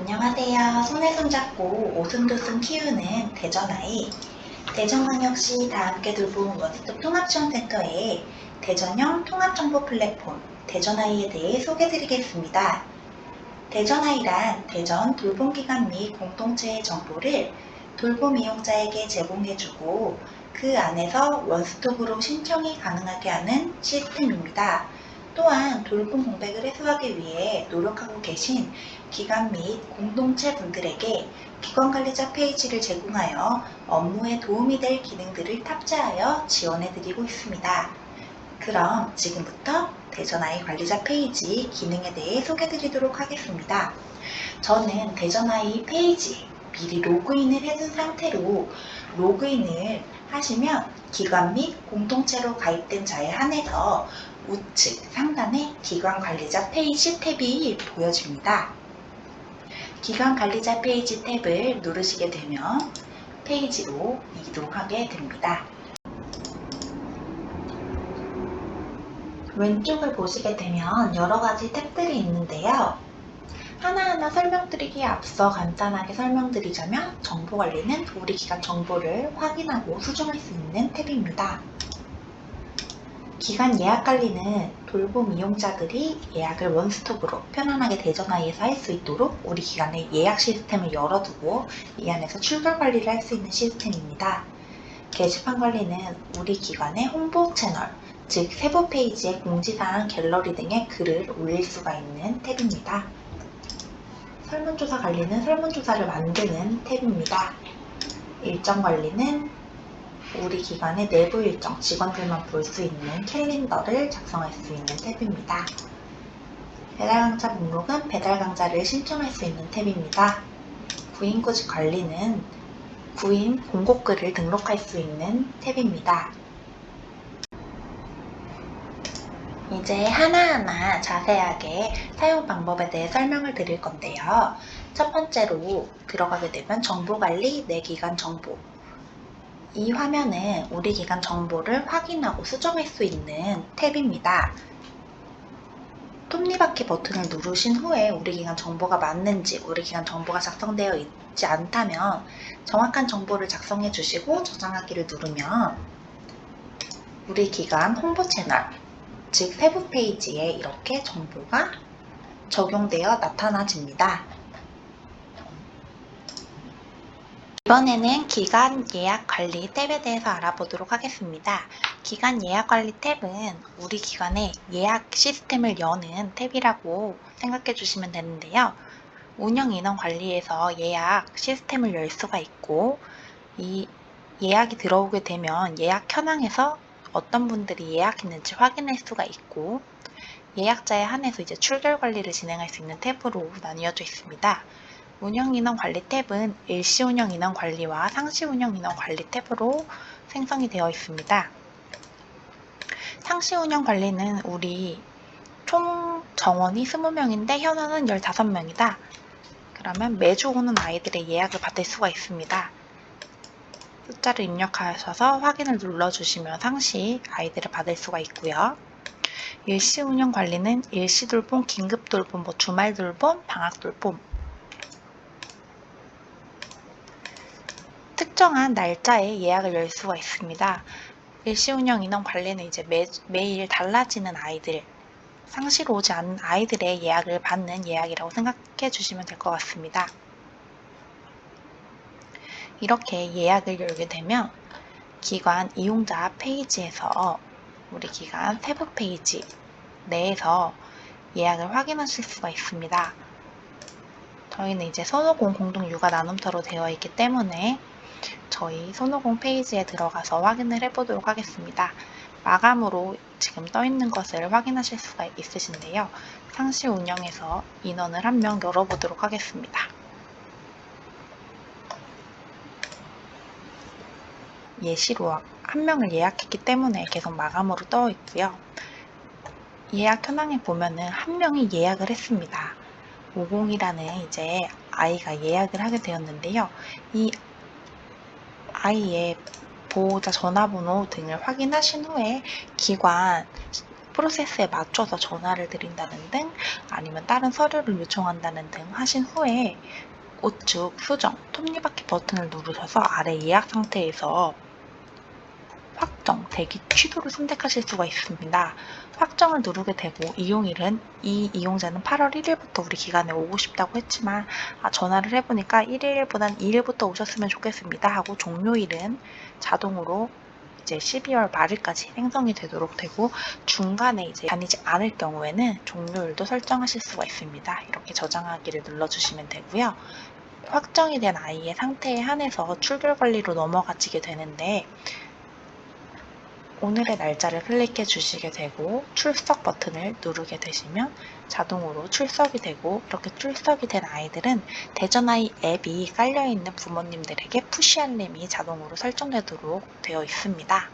안녕하세요. 손에 손잡고 오순도순 키우는 대전아이 대전광역시 다함께 돌봄 원스톱 통합지원센터의 대전형 통합정보 플랫폼 대전아이에 대해 소개드리겠습니다. 대전아이란 대전 돌봄기관 및 공동체의 정보를 돌봄 이용자에게 제공해주고 그 안에서 원스톱으로 신청이 가능하게 하는 시스템입니다. 또한 돌봄 공백을 해소하기 위해 노력하고 계신 기관 및 공동체 분들에게 기관 관리자 페이지를 제공하여 업무에 도움이 될 기능들을 탑재하여 지원해 드리고 있습니다. 그럼 지금부터 대전아이 관리자 페이지 기능에 대해 소개 드리도록 하겠습니다. 저는 대전아이 페이지 미리 로그인을 해둔 상태로 로그인을 하시면 기관 및 공동체로 가입된 자에 한해서 우측 상단에 기관 관리자 페이지 탭이 보여집니다. 기관 관리자 페이지 탭을 누르시게 되면 페이지로 이동하게 됩니다. 왼쪽을 보시게 되면 여러 가지 탭들이 있는데요. 하나하나 설명드리기에 앞서 간단하게 설명드리자면 정보 관리는 우리 기관 정보를 확인하고 수정할 수 있는 탭입니다. 기간 예약 관리는 돌봄 이용자들이 예약을 원스톱으로 편안하게 대전화에서 할 수 있도록 우리 기관의 예약 시스템을 열어두고 이 안에서 출결 관리를 할 수 있는 시스템입니다. 게시판 관리는 우리 기관의 홍보 채널, 즉 세부 페이지에 공지사항, 갤러리 등의 글을 올릴 수가 있는 탭입니다. 설문조사 관리는 설문조사를 만드는 탭입니다. 일정 관리는 우리 기관의 내부 일정 직원들만 볼 수 있는 캘린더를 작성할 수 있는 탭입니다. 배달 강좌 목록은 배달 강좌를 신청할 수 있는 탭입니다. 구인 구직 관리는 구인 공고글을 등록할 수 있는 탭입니다. 이제 하나하나 자세하게 사용 방법에 대해 설명을 드릴 건데요. 첫 번째로 들어가게 되면 정보 관리, 내 기관 정보, 이 화면은 우리 기관 정보를 확인하고 수정할 수 있는 탭입니다. 톱니바퀴 버튼을 누르신 후에 우리 기관 정보가 맞는지 우리 기관 정보가 작성되어 있지 않다면 정확한 정보를 작성해 주시고 저장하기를 누르면 우리 기관 홍보 채널 즉 세부 페이지에 이렇게 정보가 적용되어 나타나집니다. 이번에는 기간 예약 관리 탭에 대해서 알아보도록 하겠습니다. 기간 예약 관리 탭은 우리 기관의 예약 시스템을 여는 탭이라고 생각해 주시면 되는데요. 운영 인원 관리에서 예약 시스템을 열 수가 있고 이 예약이 들어오게 되면 예약 현황에서 어떤 분들이 예약했는지 확인할 수가 있고 예약자에 한해서 이제 출결 관리를 진행할 수 있는 탭으로 나뉘어져 있습니다. 운영 인원 관리 탭은 일시 운영 인원 관리와 상시 운영 인원 관리 탭으로 생성이 되어 있습니다. 상시 운영 관리는 우리 총 정원이 20명인데 현원은 15명이다. 그러면 매주 오는 아이들의 예약을 받을 수가 있습니다. 숫자를 입력하셔서 확인을 눌러주시면 상시 아이들을 받을 수가 있고요. 일시 운영 관리는 일시 돌봄, 긴급 돌봄, 뭐 주말 돌봄, 방학 돌봄 특정한 날짜에 예약을 열 수가 있습니다. 일시 운영 인원 관리는 이제 매, 매일 달라지는 아이들, 상시로 오지 않는 아이들의 예약을 받는 예약이라고 생각해 주시면 될 것 같습니다. 이렇게 예약을 열게 되면 기관 이용자 페이지에서 우리 기관 세부 페이지 내에서 예약을 확인하실 수가 있습니다. 저희는 이제 선호공 공동 육아 나눔터로 되어 있기 때문에 저희 손오공 페이지에 들어가서 확인을 해보도록 하겠습니다. 마감으로 지금 떠 있는 것을 확인하실 수가 있으신데요. 상시 운영에서 인원을 한 명 열어보도록 하겠습니다. 예시로 한 명을 예약했기 때문에 계속 마감으로 떠 있고요. 예약 현황에 보면은 한 명이 예약을 했습니다. 50이라는 이제 아이가 예약을 하게 되었는데요. 이 아이의 보호자 전화번호 등을 확인하신 후에 기관 프로세스에 맞춰서 전화를 드린다는 등 아니면 다른 서류를 요청한다는 등 하신 후에 우측 수정 톱니바퀴 버튼을 누르셔서 아래 예약 상태에서 확정, 대기 취소를 선택하실 수가 있습니다. 확정을 누르게 되고 이용일은 이 이용자는 8월 1일부터 우리 기관에 오고 싶다고 했지만 아, 전화를 해보니까 1일보단 2일부터 오셨으면 좋겠습니다 하고 종료일은 자동으로 이제 12월 말일까지 생성이 되도록 되고 중간에 이제 다니지 않을 경우에는 종료일도 설정하실 수가 있습니다. 이렇게 저장하기를 눌러주시면 되고요. 확정이 된 아이의 상태에 한해서 출결 관리로 넘어가지게 되는데 오늘의 날짜를 클릭해 주시게 되고 출석 버튼을 누르게 되시면 자동으로 출석이 되고 이렇게 출석이 된 아이들은 대전아이 앱이 깔려있는 부모님들에게 푸시 알림이 자동으로 설정되도록 되어 있습니다.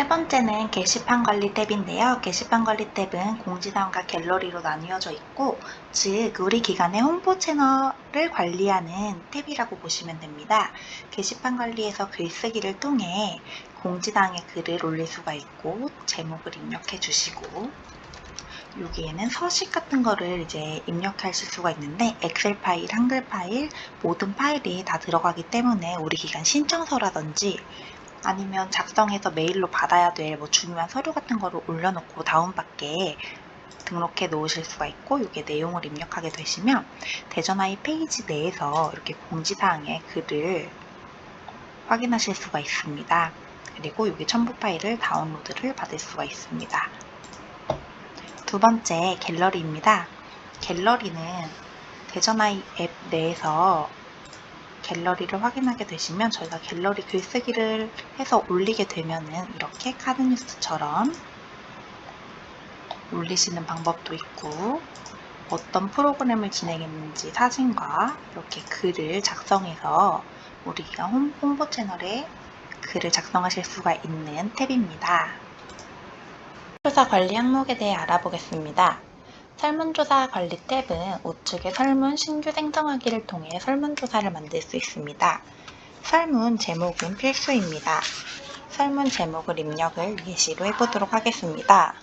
세 번째는 게시판 관리 탭인데요. 게시판 관리 탭은 공지사항과 갤러리로 나뉘어져 있고, 즉 우리 기관의 홍보 채널을 관리하는 탭이라고 보시면 됩니다. 게시판 관리에서 글쓰기를 통해 공지사항에 글을 올릴 수가 있고, 제목을 입력해 주시고, 여기에는 서식 같은 거를 이제 입력하실 수가 있는데 엑셀 파일, 한글 파일, 모든 파일이 다 들어가기 때문에 우리 기관 신청서라든지 아니면 작성해서 메일로 받아야 될 뭐 중요한 서류 같은 거를 올려놓고 다운받게 등록해 놓으실 수가 있고 이게 내용을 입력하게 되시면 대전아이 페이지 내에서 이렇게 공지사항의 글을 확인하실 수가 있습니다. 그리고 여기 첨부 파일을 다운로드를 받을 수가 있습니다. 두 번째 갤러리입니다. 갤러리는 대전아이 앱 내에서 갤러리를 확인하게 되시면 저희가 갤러리 글쓰기를 해서 올리게 되면은 이렇게 카드뉴스처럼 올리시는 방법도 있고 어떤 프로그램을 진행했는지 사진과 이렇게 글을 작성해서 우리가 홈- 홍보 채널에 글을 작성하실 수가 있는 탭입니다. 조사 관리 항목에 대해 알아보겠습니다. 설문조사 관리 탭은 우측에 설문 신규 생성하기를 통해 설문조사를 만들 수 있습니다. 설문 제목은 필수입니다. 설문 제목을 입력을 예시로 해보도록 하겠습니다.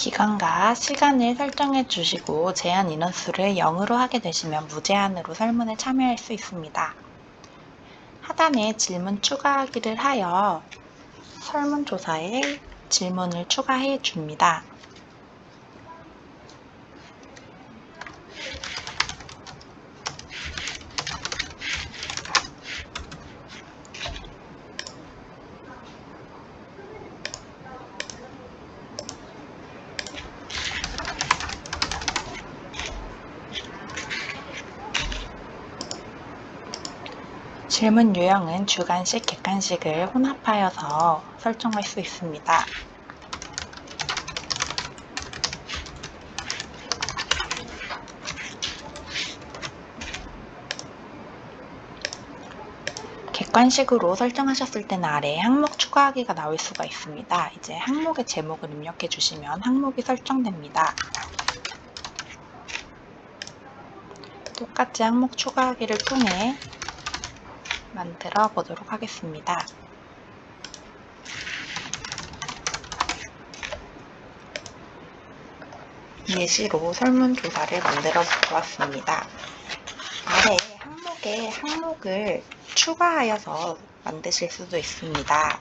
기간과 시간을 설정해 주시고 제한 인원수를 0으로 하게 되시면 무제한으로 설문에 참여할 수 있습니다. 하단에 질문 추가하기를 하여 설문조사에 질문을 추가해 줍니다. 질문 유형은 주관식, 객관식을 혼합하여서 설정할 수 있습니다. 객관식으로 설정하셨을 때는 아래에 항목 추가하기가 나올 수가 있습니다. 이제 항목의 제목을 입력해 주시면 항목이 설정됩니다. 똑같이 항목 추가하기를 통해 만들어 보도록 하겠습니다. 예시로 설문조사를 만들어 보았습니다. 아래 항목에 항목을 추가하여서 만드실 수도 있습니다.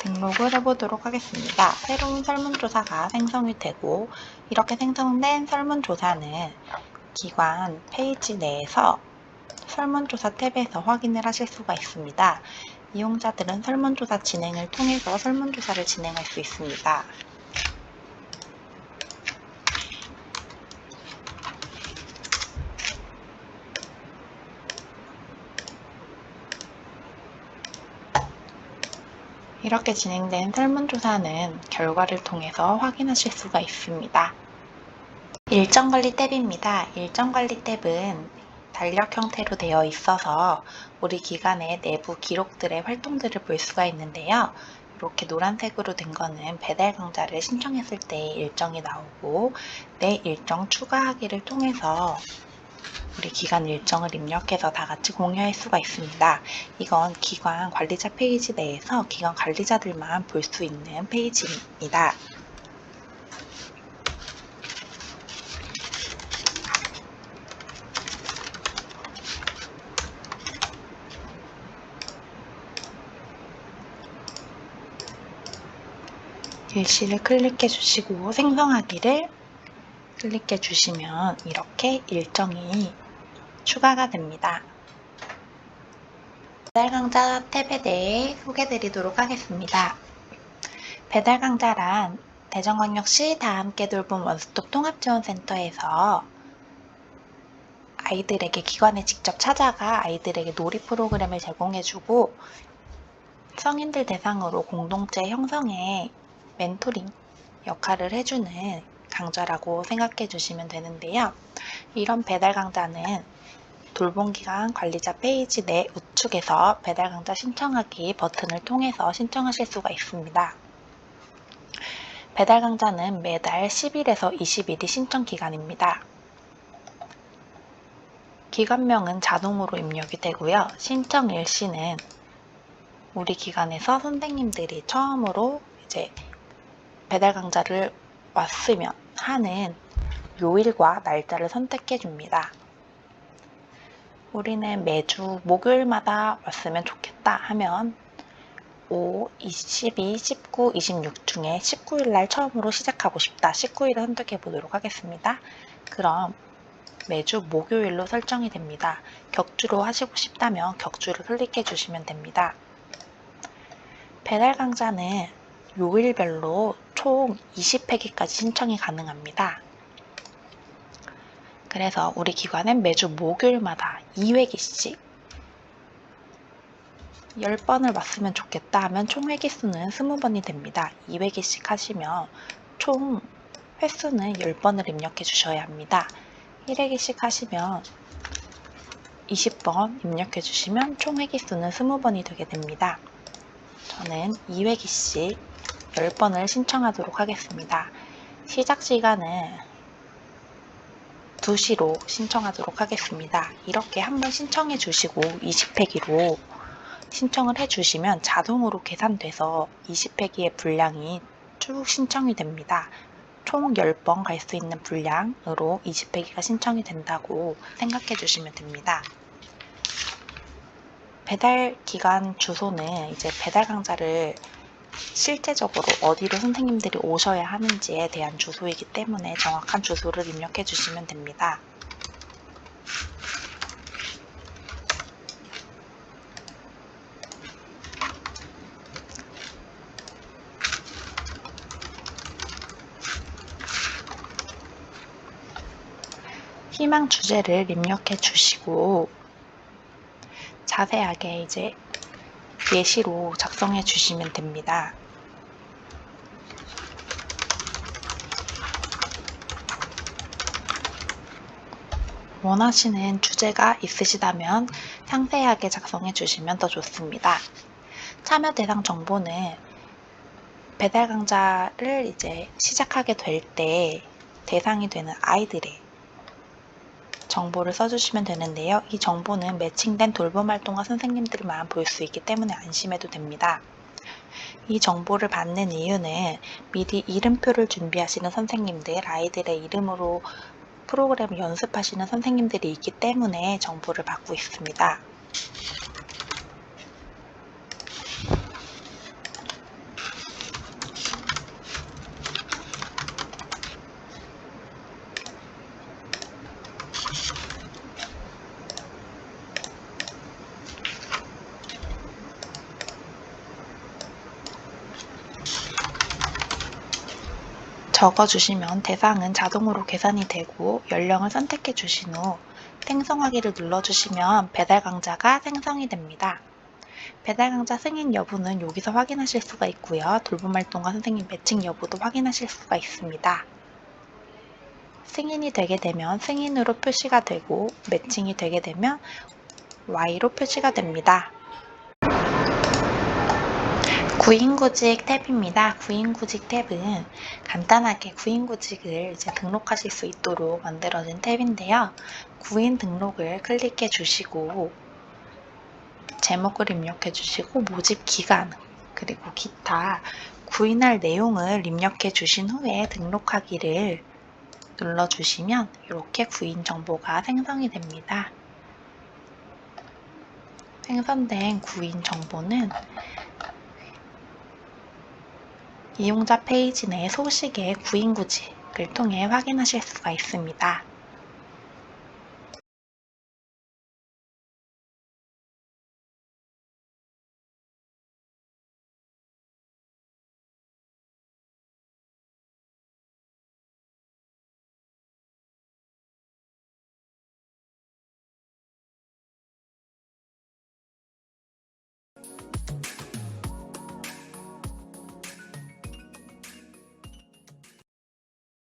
등록을 해보도록 하겠습니다. 새로운 설문조사가 생성이 되고 이렇게 생성된 설문조사는 기관 페이지 내에서 설문조사 탭에서 확인을 하실 수가 있습니다. 이용자들은 설문조사 진행을 통해서 설문조사를 진행할 수 있습니다. 이렇게 진행된 설문조사는 결과를 통해서 확인하실 수가 있습니다. 일정관리 탭입니다. 일정관리 탭은 달력 형태로 되어 있어서 우리 기관의 내부 기록들의 활동들을 볼 수가 있는데요. 이렇게 노란색으로 된 거는 배달 강좌를 신청했을 때 일정이 나오고 내 일정 추가하기를 통해서 우리 기관 일정을 입력해서 다 같이 공유할 수가 있습니다. 이건 기관 관리자 페이지 내에서 기관 관리자들만 볼 수 있는 페이지입니다. 일시를 클릭해 주시고 생성하기를 클릭해 주시면 이렇게 일정이 추가가 됩니다. 배달 강좌 탭에 대해 소개 드리도록 하겠습니다. 배달 강좌란 대전광역시 다 함께 돌봄 원스톱 통합지원센터에서 아이들에게 기관에 직접 찾아가 아이들에게 놀이 프로그램을 제공해주고 성인들 대상으로 공동체 형성에 멘토링 역할을 해주는 강좌라고 생각해 주시면 되는데요. 이런 배달 강좌는 돌봄기관 관리자 페이지 내 우측에서 배달 강좌 신청하기 버튼을 통해서 신청하실 수가 있습니다. 배달 강좌는 매달 10일에서 20일이 신청 기간입니다. 기관명은 자동으로 입력이 되고요. 신청 일시는 우리 기관에서 선생님들이 처음으로 이제 배달 강좌를 왔으면 하는 요일과 날짜를 선택해 줍니다. 우리는 매주 목요일마다 왔으면 좋겠다 하면 5, 22, 19, 26 중에 19일 날 처음으로 시작하고 싶다. 19일을 선택해 보도록 하겠습니다. 그럼 매주 목요일로 설정이 됩니다. 격주로 하시고 싶다면 격주를 클릭해 주시면 됩니다. 배달 강좌는 요일별로 총 20회기까지 신청이 가능합니다. 그래서 우리 기관은 매주 목요일마다 2회기씩 10번을 왔으면 좋겠다 하면 총 회기수는 20번이 됩니다. 2회기씩 하시면 총 횟수는 10번을 입력해 주셔야 합니다. 1회기씩 하시면 20번 입력해 주시면 총 회기수는 20번이 되게 됩니다. 저는 2회기씩 10번을 신청하도록 하겠습니다. 시작 시간은 2시로 신청하도록 하겠습니다. 이렇게 한번 신청해 주시고 20회기로 신청을 해 주시면 자동으로 계산돼서 20회기의 분량이 쭉 신청이 됩니다. 총 10번 갈 수 있는 분량으로 20회기가 신청이 된다고 생각해 주시면 됩니다. 배달 기간 주소는 이제 배달 강좌를 실제적으로 어디로 선생님들이 오셔야 하는지에 대한 주소이기 때문에 정확한 주소를 입력해 주시면 됩니다. 희망 주제를 입력해 주시고 자세하게 이제 예시로 작성해 주시면 됩니다. 원하시는 주제가 있으시다면 상세하게 작성해 주시면 더 좋습니다. 참여 대상 정보는 배달 강좌를 이제 시작하게 될 때 대상이 되는 아이들의 정보를 써주시면 되는데요. 이 정보는 매칭된 돌봄 활동가 선생님들만 볼 수 있기 때문에 안심해도 됩니다. 이 정보를 받는 이유는 미리 이름표를 준비하시는 선생님들, 아이들의 이름으로 프로그램을 연습하시는 선생님들이 있기 때문에 정보를 받고 있습니다. 적어주시면 대상은 자동으로 계산이 되고 연령을 선택해 주신 후 생성하기를 눌러주시면 배달 강좌가 생성이 됩니다. 배달 강좌 승인 여부는 여기서 확인하실 수가 있고요. 돌봄 활동가 선생님 매칭 여부도 확인하실 수가 있습니다. 승인이 되게 되면 승인으로 표시가 되고 매칭이 되게 되면 Y로 표시가 됩니다. 구인구직 탭입니다. 구인구직 탭은 간단하게 구인구직을 이제 등록하실 수 있도록 만들어진 탭인데요. 구인 등록을 클릭해 주시고 제목을 입력해 주시고 모집 기간 그리고 기타 구인할 내용을 입력해 주신 후에 등록하기를 눌러 주시면 이렇게 구인 정보가 생성이 됩니다. 생성된 구인 정보는 이용자 페이지 내 소식의 구인구직을 통해 확인하실 수가 있습니다.